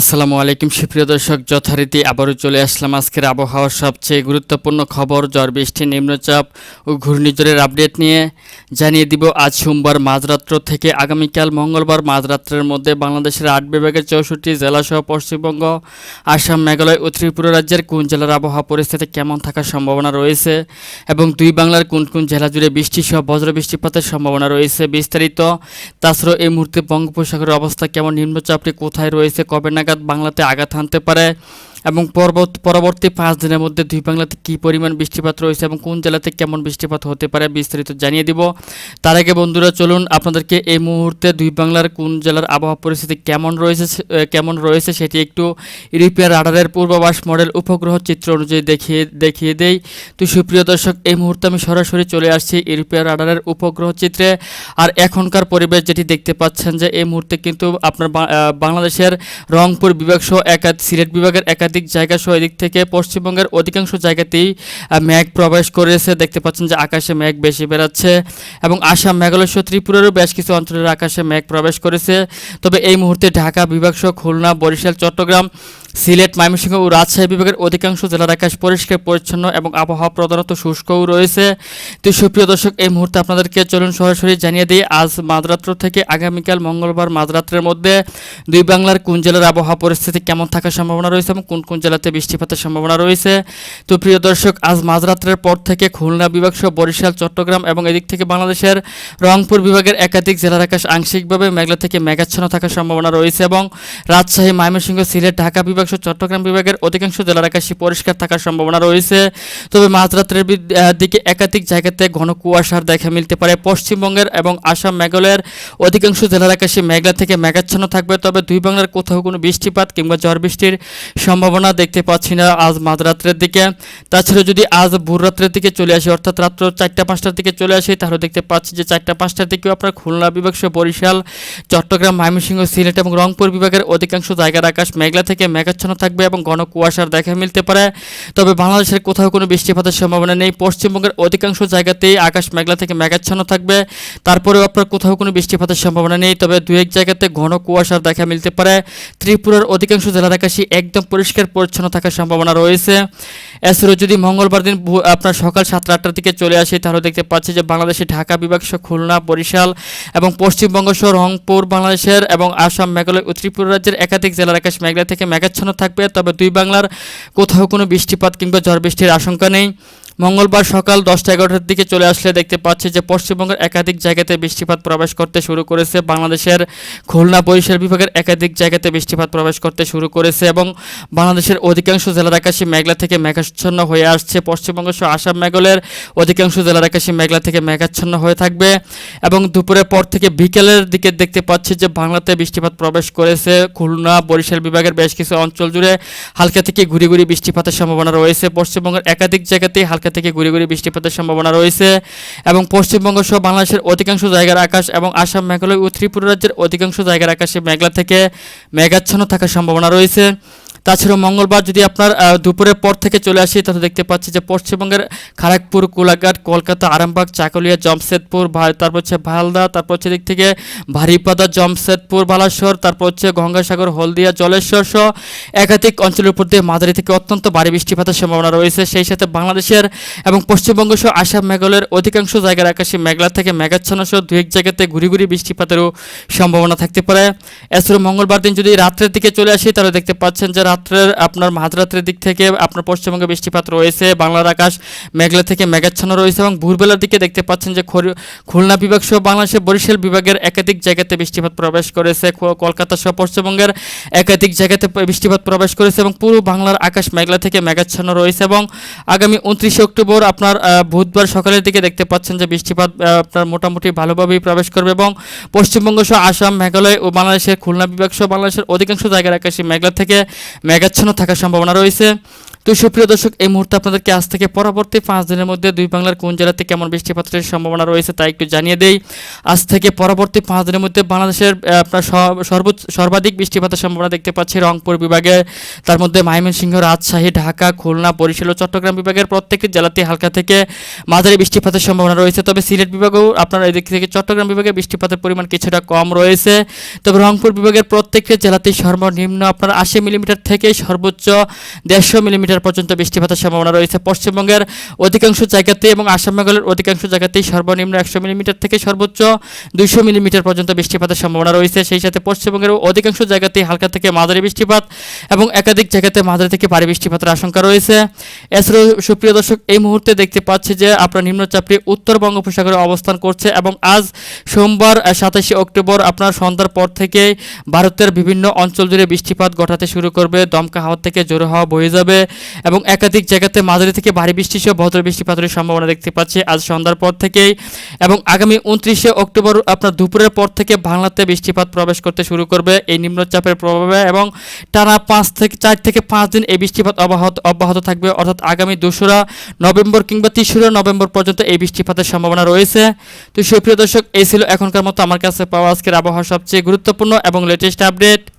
আসসালামু আলাইকুম, সুপ্রিয় দর্শক, যথারীতি আবারও চলে আসলাম আজকের আবহাওয়ার সবচেয়ে গুরুত্বপূর্ণ খবর, ঝড় বৃষ্টি, নিম্নচাপ ও ঘূর্ণিঝড়ের আপডেট নিয়ে জানিয়ে দিব আজ সোমবার মাঝরাত্র থেকে আগামীকাল মঙ্গলবার মাঝরাত্রের মধ্যে বাংলাদেশের আট বিভাগের চৌষট্টি জেলাসহ পশ্চিমবঙ্গ, আসাম, মেঘালয় ও ত্রিপুরা রাজ্যের কোন জেলার আবহাওয়া পরিস্থিতি কেমন থাকার সম্ভাবনা রয়েছে এবং দুই বাংলার কোন কোন জেলা জুড়ে বৃষ্টি সহ বজ্র বৃষ্টিপাতের সম্ভাবনা রয়েছে বিস্তারিত। তাছাড়াও এই মুহূর্তে বঙ্গোপসাগরের অবস্থা কেমন, নিম্নচাপটি কোথায় রয়েছে, কবে নাগাদ বাংলাতে আঘাত হানতে পারে। এবং পরবর্তী পরবর্তী পাঁচ দিনের মধ্যে দুই বাংলাতে কী পরিমাণ বৃষ্টিপাত রয়েছে এবং কোন জেলাতে কেমন বৃষ্টিপাত হতে পারে বিস্তারিত জানিয়ে দিব। তার আগে বন্ধুরা চলুন আপনাদেরকে এই মুহূর্তে দুই বাংলার কোন জেলার আবহাওয়া পরিস্থিতি কেমন রয়েছে কেমন রয়েছে সেটি একটু ইউরোপিয়ান রাডারের পূর্বাভাস মডেল উপগ্রহ চিত্র অনুযায়ী দেখিয়ে দেখিয়ে দেই। তো সুপ্রিয় দর্শক, এই মুহূর্তে আমি সরাসরি চলে আসছি ইউরোপিয়ান রাডারের উপগ্রহ চিত্রে। আর এখনকার পরিবেশ যেটি দেখতে পাচ্ছেন যে এই মুহূর্তে কিন্তু আপনার বাংলাদেশের রংপুর বিভাগ সহ একাধ সিলেট বিভাগের একাধিক জায়গা সহ এদিক থেকে পশ্চিমবঙ্গের অধিকাংশ জায়গাতেই মেঘ প্রবেশ করেছে। দেখতে পাচ্ছেন যে আকাশে মেঘ বেশি বেড়াচ্ছে এবং আসাম, মেঘালয় সহ ত্রিপুরারও বেশ কিছু অঞ্চলের আকাশে মেঘ প্রবেশ করেছে। তবে এই মুহূর্তে ঢাকা বিভাগ সহ খুলনা, বরিশাল, চট্টগ্রাম সিলেট, ময়মনসিংহ ও রাজশাহী বিভাগের অধিকাংশ জেলার আকাশ পরিষ্কার, পরিচ্ছন্ন এবং আবহাওয়া প্রধানত শুষ্কও রয়েছে। তো সুপ্রিয় দর্শক, এই মুহূর্তে আপনাদেরকে চলুন সরাসরি জানিয়ে দিই, আজ মাঝরাত্র থেকে আগামীকাল মঙ্গলবার মাঝরাত্রের মধ্যে দুই বাংলার কোন জেলার আবহাওয়া পরিস্থিতি কেমন থাকার সম্ভাবনা রয়েছে এবং কোন কোন জেলাতে বৃষ্টিপাতের সম্ভাবনা রয়েছে? তো প্রিয় দর্শক, আজ মাঝরাত্রের পর থেকে খুলনা বিভাগ সহ বরিশাল, চট্টগ্রাম এবং এদিক থেকে বাংলাদেশের রংপুর বিভাগের একাধিক জেলার আকাশ আংশিকভাবে মেঘলা থেকে মেঘাচ্ছন্ন থাকার সম্ভাবনা রয়েছে এবং রাজশাহী, ময়মনসিংহ, সিলেট, ঢাকা বিভাগ সহ চট্টগ্রাম বিভাগের অধিকাংশ জেলার আকাশে পরিষ্কার থাকার সম্ভাবনা রয়েছে। তবে মাঝরাত্রের দিকে একাধিক জায়গাতে ঘন কুয়াশার দেখা মিলতে পারে। পশ্চিমবঙ্গের এবং আসাম মেঘালয়ের অধিকাংশ জেলার আকাশে মেঘলা থেকে মেঘাচ্ছন্ন থাকবে। তবে দুই বাংলার কোথাও কোনো বৃষ্টিপাত কিংবা ঝড় বৃষ্টির সম্ভাবনা দেখতে পাচ্ছি না আজ মাঝরাত্রের দিকে। তাছাড়া যদি আজ ভোররাত্রের দিকে চলে আসি, অর্থাৎ রাত্র চারটা পাঁচটার দিকে চলে আসি, তাহলে দেখতে পাচ্ছি যে চারটা পাঁচটার দিকেও আপনার খুলনা বিভাগ সহ বরিশাল, চট্টগ্রাম, ময়মনসিংহ, সিলেট এবং রংপুর বিভাগের অধিকাংশ জায়গার আকাশ মেঘলা থেকে মেঘাচ্ছন্ন থাকবে এবং ঘন কুয়াশার দেখা মিলতে পারে। তবে বাংলাদেশের কোথাও কোনো বৃষ্টিপাতের সম্ভাবনা নেই। পশ্চিমবঙ্গের অধিকাংশ জায়গাতেই আকাশ মেঘলা থেকে মেঘাচ্ছন্ন থাকবে। তারপরেও আপনার কোথাও কোনো বৃষ্টিপাতের সম্ভাবনা নেই। তবে দু এক জায়গাতে ঘন কুয়াশার দেখা মিলতে পারে। ত্রিপুরার অধিকাংশ জেলার আকাশই একদম পরিষ্কার পরিচ্ছন্ন থাকার সম্ভাবনা রয়েছে। এছাড়াও যদি মঙ্গলবার দিন আপনার সকাল সাতটা আটটার দিকে চলে আসে, তাহলে দেখতে পাচ্ছি যে বাংলাদেশে ঢাকা বিভাগ সহ খুলনা, বরিশাল এবং পশ্চিমবঙ্গ সহ রংপুর, বাংলাদেশের এবং আসাম, মেঘালয় ও ত্রিপুরা রাজ্যের একাধিক জেলার আকাশ মেঘলা থেকে মেঘাচ্ছন্ন থাকবে তবে দুই বাংলার কোথাও কোনো বৃষ্টিপাত কিংবা ঝড় বৃষ্টির আশঙ্কা নেই। মঙ্গলবার সকাল দশটা এগারোটার দিকে চলে আসলে দেখতে পাচ্ছি যে পশ্চিমবঙ্গের একাধিক জায়গাতে বৃষ্টিপাত প্রবেশ করতে শুরু করেছে। বাংলাদেশের খুলনা বরিশাল বিভাগের একাধিক জায়গাতে বৃষ্টিপাত প্রবেশ করতে শুরু করেছে এবং বাংলাদেশের অধিকাংশ জেলার আকাশে মেঘলা থেকে মেঘাচ্ছন্ন হয়ে আসছে। পশ্চিমবঙ্গ সহ আসাম মেঘলের অধিকাংশ জেলার আকাশে মেঘলা থেকে মেঘাচ্ছন্ন হয়ে থাকবে এবং দুপুরের পর থেকে বিকেলের দিকে দেখতে পাচ্ছি যে বাংলাতে বৃষ্টিপাত প্রবেশ করেছে। খুলনা, বরিশাল বিভাগের বেশ কিছু অঞ্চল জুড়ে হালকা থেকে ঘুরি ঘুরি বৃষ্টিপাতের সম্ভাবনা রয়েছে। পশ্চিমবঙ্গের একাধিক জায়গাতেই হালকা থেকে ঘুরে ঘুরে বৃষ্টিপাতের সম্ভাবনা রয়েছে এবং পশ্চিমবঙ্গ সহ বাংলাদেশের অধিকাংশ জায়গার আকাশ এবং আসাম, মেঘালয় ও ত্রিপুরা রাজ্যের অধিকাংশ জায়গার আকাশে মেঘলা থেকে মেঘাচ্ছন্ন থাকার সম্ভাবনা রয়েছে। তাছাড়াও মঙ্গলবার যদি আপনার দুপুরের পর থেকে চলে আসি, তাহলে দেখতে পাচ্ছি যে পশ্চিমবঙ্গের খড়গপুর কোলাঘাট, কলকাতা, আরামবাগ, চাকুলিয়া, জমশেদপুর তারপর হচ্ছে ভালদা, তারপর হচ্ছে দিক থেকে ভারিপাদা, জমশেদপুর, বালাসর, তারপর হচ্ছে গঙ্গাসাগর, হলদিয়া, জলেশ্বর সহ একাধিক অঞ্চলের উপর দিয়ে মাঝারি থেকে অত্যন্ত ভারী বৃষ্টিপাতের সম্ভাবনা রয়েছে। সেই সাথে বাংলাদেশের এবং পশ্চিমবঙ্গ সহ আসাম, মেঘালয়ের অধিকাংশ জায়গার আকাশে মেঘলা থেকে মেঘাচ্ছন্ন সহ দু এক জায়গাতে ঘুরি ঘুরি বৃষ্টিপাতেরও সম্ভাবনা থাকতে পারে। এছাড়াও মঙ্গলবার দিন যদি রাত্রের দিকে চলে আসি, তাহলে দেখতে পাচ্ছেন যে রাত্রের, আপনার মাঝরাত্রের দিক থেকে আপনার পশ্চিমবঙ্গে বৃষ্টিপাত রয়েছে, বাংলার আকাশ মেঘলা থেকে মেঘাচ্ছন্ন রয়েছে এবং ভোরবেলার দিকে দেখতে পাচ্ছেন যে খুলনা বিভাগ সহ বাংলাদেশের বরিশাল বিভাগের একাধিক জায়গাতে বৃষ্টিপাত প্রবেশ করেছে কলকাতা সহ পশ্চিমবঙ্গের একাধিক জায়গাতে বৃষ্টিপাত প্রবেশ করেছে এবং পুরো বাংলার আকাশ মেঘলা থেকে মেঘাচ্ছন্ন রয়েছে এবং আগামী উনত্রিশে অক্টোবর আপনার বুধবার সকালের দিকে দেখতে পাচ্ছেন যে বৃষ্টিপাত আপনার মোটামুটি ভালোভাবেই প্রবেশ করবে এবং পশ্চিমবঙ্গ সহ আসাম, মেঘালয় ও বাংলাদেশের খুলনা বিভাগ সহ বাংলাদেশের অধিকাংশ জায়গার আকাশে মেঘলা থেকে মেঘাচ্ছন্ন থাকার সম্ভাবনা রয়েছে। তো সুপ্রিয় দর্শক, এই মুহূর্তে আপনাদেরকে আজ থেকে পরবর্তী পাঁচ দিনের মধ্যে দুই বাংলার কোন জেলাতে কেমন বৃষ্টিপাতের সম্ভাবনা রয়েছে তা একটু জানিয়ে দেই। আজ থেকে পরবর্তী পাঁচ দিনের মধ্যে বাংলাদেশের আপনার সর্বোচ্চ, সর্বাধিক বৃষ্টিপাতের সম্ভাবনা দেখতে পাচ্ছি রংপুর বিভাগে। তার মধ্যে ময়মনসিংহ, রাজশাহী, ঢাকা, খুলনা, বরিশাল ও চট্টগ্রাম বিভাগের প্রত্যেকটি জেলাতে হালকা থেকে মাঝারি বৃষ্টিপাতের সম্ভাবনা রয়েছে। তবে সিলেট বিভাগেও আপনার এদিক থেকে চট্টগ্রাম বিভাগে বৃষ্টিপাতের পরিমাণ কিছুটা কম রয়েছে। তবে রংপুর বিভাগের প্রত্যেকটি জেলাতেই সর্বনিম্ন আপনার আশি মিলিমিটার থেকে সর্বোচ্চ দেড়শো মিলিমিটার পর্যন্ত বৃষ্টিপাতের সম্ভাবনা রয়েছে। পশ্চিমবঙ্গের অধিকাংশ জায়গাতে এবং আসাম মেঘালয়ের অধিকাংশ জায়গাতেই সর্বনিম্ন একশো মিলিমিটার থেকে সর্বোচ্চ দুইশো মিলিমিটার পর্যন্ত বৃষ্টিপাতের সম্ভাবনা রয়েছে। সেই সাথে পশ্চিমবঙ্গের অধিকাংশ জায়গাতেই হালকা থেকে মাঝারি বৃষ্টিপাত এবং একাধিক জায়গাতে মাঝারি থেকে ভারী বৃষ্টিপাতের আশঙ্কা রয়েছে। এছাড়াও সুপ্রিয় দর্শক, এই মুহূর্তে দেখতে পাচ্ছি যে আপনার নিম্নচাপটি উত্তর বঙ্গোপসাগরে অবস্থান করছে এবং আজ সোমবার সাতাশে অক্টোবর আপনার সন্ধ্যার পর থেকে ভারতের বিভিন্ন অঞ্চল জুড়ে বৃষ্টিপাত ঘটাতে শুরু করবে। দমকা হাওয়া থেকে জোরে হাওয়া বয়ে যাবে। এবং একাধিক জায়গাতে মাঝারি থেকে ভারী বৃষ্টি সহ ভদ্র বৃষ্টিপাতের সম্ভাবনা দেখতে পাচ্ছি। আজ সন্ধ্যার পর থেকেই এবং আগামী উনত্রিশে অক্টোবর আপনার দুপুরের পর থেকে বাংলাতে বৃষ্টিপাত প্রবেশ করতে শুরু করবে। এই নিম্নচাপের প্রভাবে এবং টানা পাঁচ থেকে চার থেকে পাঁচ দিন এই বৃষ্টিপাত অব্যাহত অব্যাহত থাকবে। অর্থাৎ আগামী দোসরা নভেম্বর কিংবা তেসরা নভেম্বর পর্যন্ত এই বৃষ্টিপাতের সম্ভাবনা রয়েছে। তো সুপ্রিয় দর্শক, এই ছিল এখনকার মতো আমার কাছে পাওয়া আজকের আবহাওয়া সবচেয়ে গুরুত্বপূর্ণ এবং লেটেস্ট আপডেট